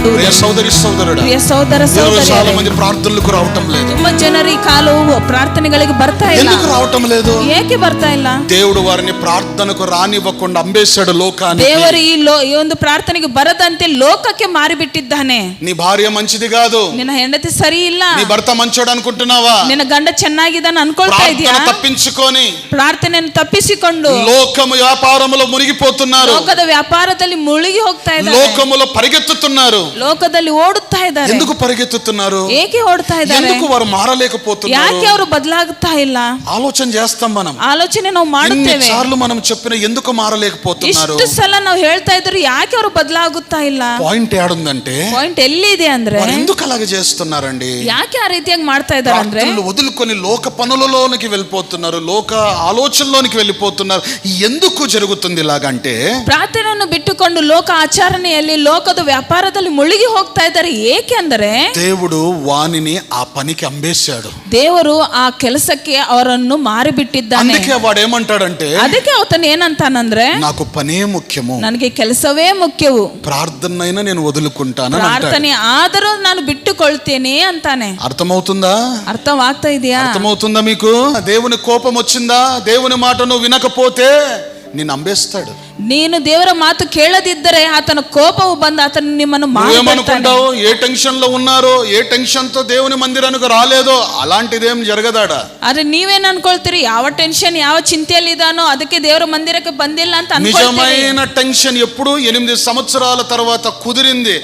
సోదర సోదరి మంది ప్రార్థనలకు రావటం లేదు. జనరి కాలు ప్రార్థనగలిగి భర్త ఎందుకు రావటం లేదు? ఏకి భర్త ఇలా దేవుడు వారిని ప్రార్థనకు రానివ్వకుండా అంబేశాడు లోకాన్ని దేవరి లో ఈ ఒందు ప్రార్థనకి భరతంతే లోకకి మారిబిట్టిద్దానే. నీ భార్య మంచిది కాదు. నిన్న సరి ఇల్ల నీ భర్త మంచోడు నిన్న గండ చెన్నాగిదని అనుకుంటా ఇది తప్పించుకొని. ప్రార్థన తప్పించుకోండు లోకము వ్యాపారములో మునిగిపోతున్నారు. లోకద వ్యాపారతలి మునిగి హోక్తాయి లోకములో పరిగెత్తుతున్నారు. ಲೋಕದಲ್ಲಿ ಓಡುತ್ತಾ ಇದ್ದಾರೆ ఎందుకు పరిగెత్తుతున్నారు ಏಕೆ ಓಡ್ತಾ ಇದ್ದಾರೆ ఎందుకు వారు మారలేకపోతున్నారు ಯಾಕೆ ಅವರು ಬದಲಾಗುತ್ತಾ ಇಲ್ಲ ఆలోచన చేస్తాం మనం ಆಲೋಚನೆ ನಾವು ఇన్ని ಮಾಡುತ್ತೇವೆ సార్లు మనం చెప్పిన ఎందుకు మారలేకపోతున్నారు ಇಷ್ಟು ಸಲ ನಾವು ಹೇಳ್ತಾ ಇದ್ರು ಯಾಕೆ ಅವರು ಬದಲಾಗುತ್ತಾ ಇಲ್ಲ పాయింట్ ఏడుందంటే ಪಾಯಿಂಟ್ ಎಲ್ಲಿದೆ ಅಂದ್ರೆ వారు ఎందుకు అలాగ చేస్తున్నారండి ಯಾಕೆ ಆ ರೀತಿಯಾಗಿ ಮಾಡ್ತಾ ಇದ್ದಾರೆ ಅಂದ್ರೆ ప్రార్థనలు వదులుకొని లోక పనులలోనికి వెళ్ళిపోతున్నారు లోక ఆలోచనలోనికి వెళ్ళిపోతున్నారు ఎందుకు జరుగుతుంది ఇలాగంటే ಪ್ರಾರ್ಥನೆಯನ್ನು ಬಿಟ್ಟುಕೊಂಡು ಲೋಕ ಆಚರಣೆಯಲ್ಲಿ ಲೋಕದ ವ್ಯಾಪಾರದಲ್ಲಿ ಮುಳುಗಿ ಹೋಗ್ತಾ ಇದ್ದಾರೆ ಏಕೆ ಅಂದರೆ దేవుడు వానిని ఆ పనికి అంబేశాడు ದೇವರು ಆ ಕೆಲಸಕ್ಕೆ ಅವರನ್ನು ಮಾರಿಬಿಟ್ಟಿದ್ದಾನೆ అందుకే వాడు ఏమంటాడంటే ಅದಕ್ಕೆ ಅವತನ ಏನಂತಾನಂದ್ರೆ నాకు పనే ముఖ్యము ನನಗೆ ಕೆಲಸವೇ ಮುಖ್ಯವು ప్రార్థనైనా నేను వదులుకుంటాను అని అంటాడు. ಪ್ರಾರ್ಥನೆ ಆದರೂ ನಾನು ಬಿಟ್ಟುಕೊಳ್ತೇನೆ ಅಂತಾನೆ అర్థమవుతుందా ಅರ್ಥವಾಗ್ತಾ ಇದೆಯಾ అర్థమవుతుందా మీకు దేవుని కోపం వచ్చిందా దేవుని మాట నువ్వు వినకపోతే నిన్ను అంబేస్తాడు ನೀನು ದೇವರ ಮಾತು ಕೇಳದಿದ್ದರೆ ಆತನ ಕೋಪವು ಬಂದು ಆತನ ನಿಮ್ಮನ್ನು ಮಾರಿಬಿಡ್ತಾನೆ నువ్వేమనుకుంటావు ఏ టెన్షన్ లో ఉన్నారో ఏ టెన్షన్ తో దేవుని మందిరానికి రాలేదో అలాంటిదేం జరగదాడ ಆದ್ರೆ ನೀವೇನ್ ಅನ್ಕೊಳ್ತೀರಿ ಯಾವ ಟೆನ್ಷನ್ ಯಾವ ಚಿಂತೆಯಲ್ಲಿ ಇದಾನೋ ಅದಕ್ಕೆ ದೇವರ ಮಂದಿರಕ್ಕೆ ಬಂದಿಲ್ಲ ಅಂತ ಅನ್ಕೊಳ್ತೀರಿ నిజమైన టెన్షన్ ఎప్పుడు ఎనిమిది సంవత్సరాల తర్వాత కుదిరింది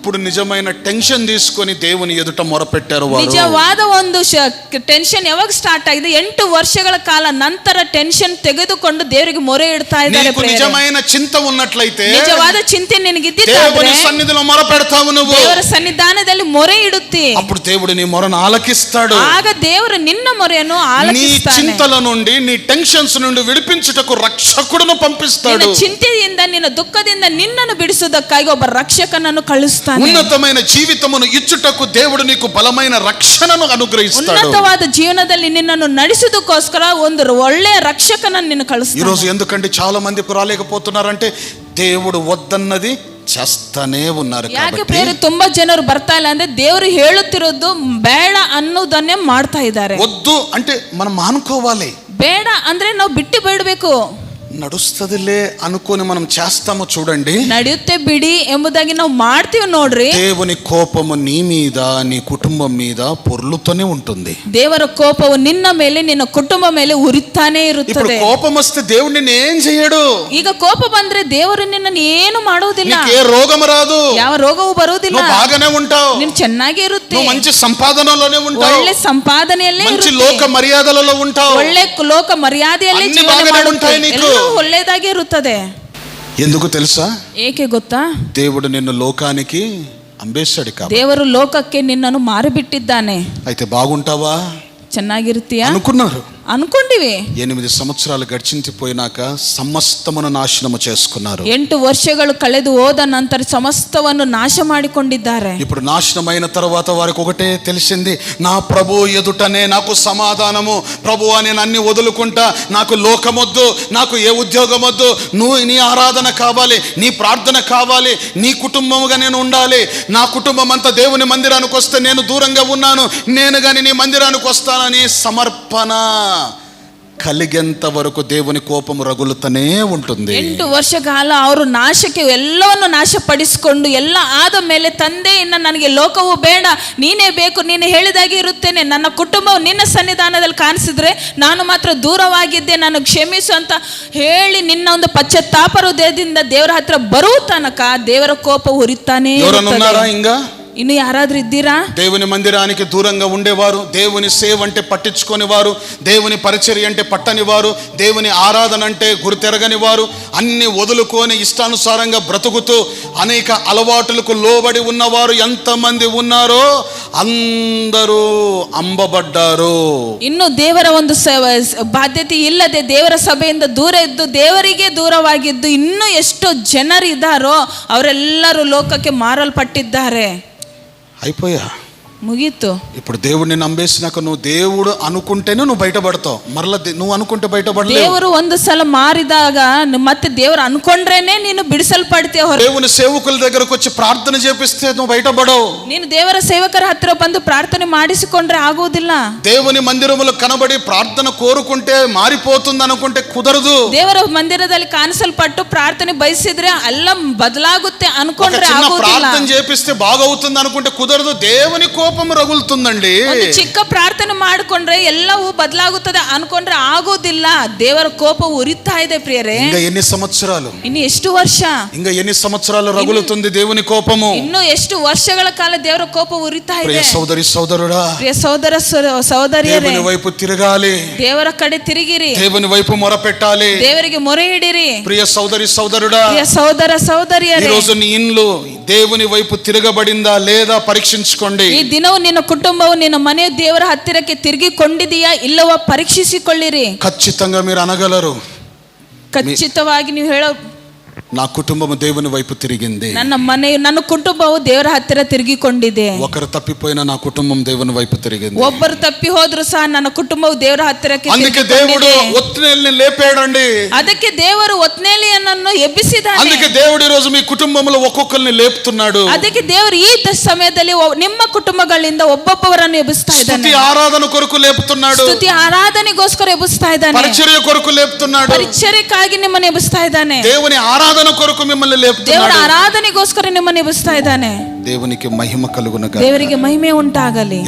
అప్పుడు నిజమైన టెన్షన్ తీసుకొని దేవుని ఎదుట మొరపెట్టారు వారు ನಿಜವಾದ ಒಂದು ಟೆನ್ಷನ್ ಯಾವಾಗ ಸ್ಟಾರ್ಟ್ ಆಗಿದೆ ಎಂಟು ವರ್ಷಗಳ ಕಾಲ ನಂತರ ಟೆನ್ಷನ್ ತೆಗೆದುಕೊಂಡು ದೇವರಿಗೆ ಮೊರೆ ಇಡ್ತಾ ಇದ್ದಾರೆ నీకు ಪ್ರೇಯರ್. నిజమైన చింత ఉన్నట్లయితే ನಿಜವಾದ ಚಿಂತೆ ನಿನಗಿದ್ದಿದ್ದಾದ್ರೆ దేవుని సన్నిధిలో మొరపెడతావు నువ్వు ದೇವರ ಸನ್ನಿಧಾನದಲ್ಲಿ ಮೊರೆ ಇಡುತ್ತಿ అప్పుడు దేవుడు నీ మొరను ఆలకిస్తాడు ಆಗ ದೇವರು ನಿನ್ನ ಮೊರೆಯನ್ನು నీ ಆಲಕಿಸ್ತಾನೆ చింతల నుండి నీ టెన్షన్స్ నుండి విడిపించుటకు రక్షకుడును పంపిస్తాడు ನಿನ್ನ ಚಿಂತೆಯಿಂದ ನಿನ್ನ ದುಃಖದಿಂದ ನಿನ್ನನ್ನು ಬಿಡಿಸುವುದಕ್ಕಾಗಿ ಒಬ್ಬ ರಕ್ಷಕನನ್ನು ಕಳಿಸ್ತಾನೆ ఉన్నతమైన జీవితమును ఇచ్చుటకు దేవుడు నీకు బలమైన రక్షణను అనుగ్రహిస్తాడు ಉನ್ನತವಾದ ಜೀವನದಲ್ಲಿ ನಿನ್ನನ್ನು ನಡೆಸುವುದಕ್ಕೋಸ್ಕರ ಒಂದು ಒಳ್ಳೆಯ ರಕ್ಷಕನನ್ನು ನಿನ್ನ ఈ ಕಳಿಸ್ತಾನೆ రోజు ఎందుకంటే చాలా మంది రాలేకపోతున్నారంటే దేవుడు వద్దన్నది చేస్తానే ఉన్నారు ಯಾಕೆ కాబట్టి ಪ್ರೇರೆ ತುಂಬಾ ಜನರು ಬರ್ತಾ ಇಲ್ಲ ಅಂದ್ರೆ ದೇವರು ಹೇಳುತ್ತಿರೋದು ಬೇಡ ಅನ್ನೋದನ್ನೇ ಮಾಡ್ತಾ ಇದ್ದಾರೆ వద్దు అంటే మనం మానుకోవాలి ಬೇಡ ಅಂದ್ರೆ ನಾವು ಬಿಟ್ಟು ಬಿಡಬೇಕು ನಡುಸ್ತದಿಲ್ಲೇ ಅನುಕೋನಿ మనం చేస్తామో చూడండి ನಡೆಯುತ್ತೆ ಬಿಡಿ ಎಂಬುದಾಗಿ ನಾವು ಮಾಡ್ತೀವಿ ನೋಡ್ರಿ దేవుని కోపము నీ మీద నీ కుటుంబం మీద పొర్లుతూనే ఉంటుంది ದೇವರ ಕೋಪವು ನಿನ್ನ ಮೇಲೆ ನಿನ್ನ ಕುಟುಂಬ ಮೇಲೆ ಉರಿತಾನೇ ఇప్పుడు ఇరుತ್ತದೆ కోపం వస్తే దేవుడు నిన్ను ఏం చేయడు ಈಗ ಕೋಪ ಬಂದ್ರೆ ದೇವರು ನಿನ್ನನ್ನು ಏನು ಮಾಡೋದಿಲ್ಲ నీకే రోగం రాదు ಯಾವ ರೋಗವೂ ಬರುವುದಿಲ್ಲ నువ్వు బాగానే ఉంటావు ನೀನು ಚೆನ್ನಾಗಿ ಇರುತ್ತೆ నువ్వు మంచి సంపాదనలోనే ఉంటావు ಒಳ್ಳೆ ಸಂಪಾದನೆಯಲ್ಲೇ మంచి ಇರುತ್ತೆ. లోక మర్యాదలలో ఉంటావు ಒಳ್ಳೆ ಲೋಕ ಮರ್ಯಾದೆಯಲ್ಲೇ ಅನ್ನಿ ಜೀವನ ಭಾಗನೆ ಉಂಟು ಮಾಡುತ್ತೆ ನೀಕು. ಎಲ್ಲವೂ ಒಳ್ಳೆಯದಾಗಿ ಇರುತ್ತದೆ ఎందుకు తెలుసా ಏಕೆ ಗೊತ್ತಾ దేవుడు నిన్ను లోకానికి అంబేశాడు కాబట్టి ದೇವರು ಲೋಕಕ್ಕೆ ನಿನ್ನನ್ನು ಮಾರಿಬಿಟ್ಟಿದ್ದಾನೆ అయితే బాగుంటావా ಚೆನ್ನಾಗಿರ್ತೀಯಾ అనుకున్నారు ಅನ್ಕೊಂಡಿವಿ ఎనిమిది సంవత్సరాలు గడిచించిపోయినాక సమస్తమును నాశనము చేసుకున్నారు ಎಂಟು ವರ್ಷಗಳು ಕಳೆದು ಹೋದ ನಂತರ ಸಮಸ್ತವನ್ನು ನಾಶ ಮಾಡಿಕೊಂಡಿದ್ದಾರೆ ఇప్పుడు నాశనమైన తర్వాత వారికి ఒకటే తెలిసింది నా ప్రభు ఎదుటనే నాకు సమాధానము ప్రభు నేను అన్ని వదులుకుంటా నాకు లోకమొద్దు నాకు ఏ ఉద్యోగం వద్దు నువ్వు నీ ఆరాధన కావాలి నీ ప్రార్థన కావాలి నీ కుటుంబముగా నేను ఉండాలి నా కుటుంబం అంతా దేవుని మందిరానికి వస్తే నేను దూరంగా ఉన్నాను నేను కానీ నీ మందిరానికి వస్తానని సమర్పణ కలిగేంత వరకు దేవుని కోపము రగులుతూనే ఉంటుంది ಎಂಟು ವರ್ಷ ಕಾಲ ಅವರು ನಾಶಕ್ಕೆ ಎಲ್ಲವನ್ನು ನಾಶಪಡಿಸಿಕೊಂಡು ಎಲ್ಲ ಆದ ಮೇಲೆ ತಂದೆ ಇನ್ನು ನನಗೆ ಲೋಕವು ಬೇಡ ನೀನೇ ಬೇಕು ನೀನು ಹೇಳಿದಾಗೆ ಇರುತ್ತೇನೆ ನನ್ನ ಕುಟುಂಬವು ನಿನ್ನ ಸನ್ನಿಧಾನದಲ್ಲಿ ಕಾಣಿಸಿದ್ರೆ ನಾನು ಮಾತ್ರ ದೂರವಾಗಿದ್ದೆ ನಾನು ಕ್ಷಮಿಸು ಅಂತ ಹೇಳಿ ನಿನ್ನ ಒಂದು ಪಶ್ಚಾತ್ತಾಪ ಹೃದಯದಿಂದ ದೇವರ ಹತ್ರ ಬರುವ ತನಕ ದೇವರ ಕೋಪ ಉರಿತಾನೇ ఎవరన్నా ఉన్నారా ಇರುತ್ತದೆ. ఇంకా ಇನ್ನು ಯಾರಾದ್ರೂ ಇದ್ದೀರಾ దేవుని మందిరానికి దూరంగా ఉండేవారు దేవుని సేవ అంటే పట్టించుకొని వారు దేవుని పరిచర్య అంటే పట్టని వారు దేవుని ఆరాధన అంటే గురితెరగని వారు అన్ని వదులుకొని ఇష్టానుసారంగా బ్రతుకుతూ అనేక అలవాటులకు లోబడి ఉన్నవారు ఎంతమంది ఉన్నారో అందరూ అంబబడ్డారు ಇನ್ನು ದೇವರ ಒಂದು ಸ- ಬಾಧ್ಯತೆ ಇಲ್ಲದೆ ದೇವರ ಸಭೆಯಿಂದ ದೂರ ಇದ್ದು ದೇವರಿಗೆ ದೂರವಾಗಿದ್ದು ಇನ್ನೂ ಎಷ್ಟು ಜನರಿದ್ದಾರೋ ಅವರೆಲ್ಲರೂ ಲೋಕಕ್ಕೆ ಮಾರಲ್ಪಟ್ಟಿದ್ದಾರೆ అయిపోయా? ಮುಗೀತು ఇప్పుడు దేవుడిని నమ్మేసినాక నువ్వు దేవుడు అనుకుంటేనే నువ్వు బయటపడతావు మరలా దే- నువ్వు అనుకుంటే బయటపడలేవు ದೇವರು ಒಂದು ಸಲ ಮಾರಿದಾಗ ನ- ಮತ್ತೆ ದೇವರು ಅನ್ಕೊಂಡ್ರೇನೆ ನೀನು ಬಿಡಿಸಲ್ಪಡ್ತೀಯ ಹೊರ దేవుని సేవకుల దగ్గరకు వచ్చి ప్రార్థన చేపిస్తే నువ్వు బయటపడవు ನೀನು ದೇವರ ಸೇವಕರ ಹತ್ತಿರ ಬಂದು ಪ್ರಾರ್ಥನೆ ಮಾಡಿಸಿಕೊಂಡ್ರೆ ಆಗುವುದಿಲ್ಲ దేవుని మందిరములు కనబడి ప్రార్థన కోరుకుంటే మారిపోతుంది అనుకుంటే కుదరదు ದೇವರ ಮಂದಿರದಲ್ಲಿ ಕಾಣಿಸಲ್ಪಟ್ಟು ಪ್ರಾರ್ಥನೆ ಬಯಸಿದ್ರೆ ಎಲ್ಲ ಬದಲಾಗುತ್ತೆ ఒక ಅನ್ಕೊಂಡ್ರೆ చిన్న ಆಗುವುದಿಲ್ಲ ప్రార్థన చేపిస్తే బాగవుతుంది అనుకుంటే కుదరదు దేవుని కోపం రగులుతుందండి ಒಂದು ಚಿಕ್ಕ ಪ್ರಾರ್ಥನೆ ಮಾಡಿಕೊಂಡ್ರೆ ಎಲ್ಲವೂ ಬದಲಾಗುತ್ತದೆ ಅನ್ಕೊಂಡ್ರೆ ಆಗೋದಿಲ್ಲ ದೇವರ ಕೋಪ ಉರಿತಾ ಇದೆ ಪ್ರಿಯರೇ ఇంకా ఎన్ని సంవత్సరాలు ಇನ್ನು ಎಷ್ಟು ವರ್ಷ ఇంకా ఎన్ని సంవత్సరాలు రగులుతుంది దేవుని కోపము ಇನ್ನು ಎಷ್ಟು ವರ್ಷಗಳ ಕಾಲ ದೇವರ ಕೋಪ ಉರಿತಾ ప్రియ ಇದೆ సోదరి సోదరుడా ಪ್ರಿಯ ಸಹೋದರ ಸೋ- ಸಹೋದರಿಯರೇ దేవుని వైపు తిరగాలి ದೇವರ ಕಡೆ ತಿರುಗಿರಿ దేవుని వైపు మొరపెట్టాలి ದೇವರಿಗೆ ಮೊರೆ ಇಡಿರಿ ప్రియ సోదరి సోదరుడా ಪ್ರಿಯ ಸಹೋದರ ఈ ಸಹೋದರಿಯರೇ రోజు నీ ఇండ్లు దేవుని వైపు తిరగబడిందా లేదా పరీక్షించుకోండి ಈ ದಿನವು ನಿನ್ನ ಕುಟುಂಬವು ನಿನ್ನ ಮನೆಯ ದೇವರ ಹತ್ತಿರಕ್ಕೆ ತಿರುಗಿಕೊಂಡಿದೆಯಾ ಇಲ್ಲವೋ ಪರೀಕ್ಷಿಸಿಕೊಳ್ಳಿರಿ ఖచ్చితంగా మీరు అనగలరు ಖಚಿತವಾಗಿ ನೀವು ಹೇಳೋ నా కుటుంబం దేవుని వైపు తిరిగింది ನನ್ನ ಮನೆಯು ನನ್ನ ಕುಟುಂಬವು ದೇವರ ಹತ್ತಿರ ತಿರುಗಿಕೊಂಡಿದೆ ఒకరు తప్పిపోయిన నా కుటుంబం దేవుని వైపు తిరిగింది ಒಬ್ಬರು ತಪ್ಪಿ ಹೋದ್ರು ಸಹ ನನ್ನ ಕುಟುಂಬವು ದೇವರ ಹತ್ತಿರಕ್ಕೆ అందుకే దేవుడు ತಿರುಗಿಕೊಂಡಿದೆ. ఒత్తిడిని లేపాడండి ಅದಕ್ಕೆ ದೇವರು ಒತ್ನೇಲಿಯನನ್ನು ಎಬ್ಬಿಸಿದ್ದಾನೆ అందుకే దేవుడు ఈ రోజు మీ కుటుంబంలో ఒక్కొక్కరిని లేపుతున్నాడు ಅದಕ್ಕೆ ದೇವರು ಈ ದ- ಸಮಯದಲ್ಲಿ ಒ- ನಿಮ್ಮ ಕುಟುಂಬಗಳಿಂದ ಒಬ್ಬೊಬ್ಬರನ್ನು ಎಬ್ಬಿಸ್ತಾ స్తుతి ಇದ್ದಾನೆ ఆరాధన కొరకు లేపుతున్నాడు ಸ್ತುತಿ ಆರಾಧನೆಗೋಸ್ಕರ ಎಬ್ಬಿಸ್ತಾ ಇದ್ದಾನೆ పరిచర్య కొరకు లేపుతున్నాడు ಪರಿಚರ್ಯಕ್ಕಾಗಿ ನಿಮ್ಮನ್ನು ಎಬ್ಬಿಸ್ತಾ ಇದ್ದಾನೆ దేవుని ఆరాధన కొరకు మిమ్మల్ని ದೇವರ లేపుతున్నాడు ಆರಾಧನೆಗೋಸ್ಕರ ನಿಮ್ಮನ್ನು ಎಬ್ಬಿಸ್ತಾ ಇದ್ದಾನೆ దేవునికి మహిమ కలుగునగా ದೇವರಿಗೆ ಮಹಿಮೆ ಉಂಟಾಗಲಿ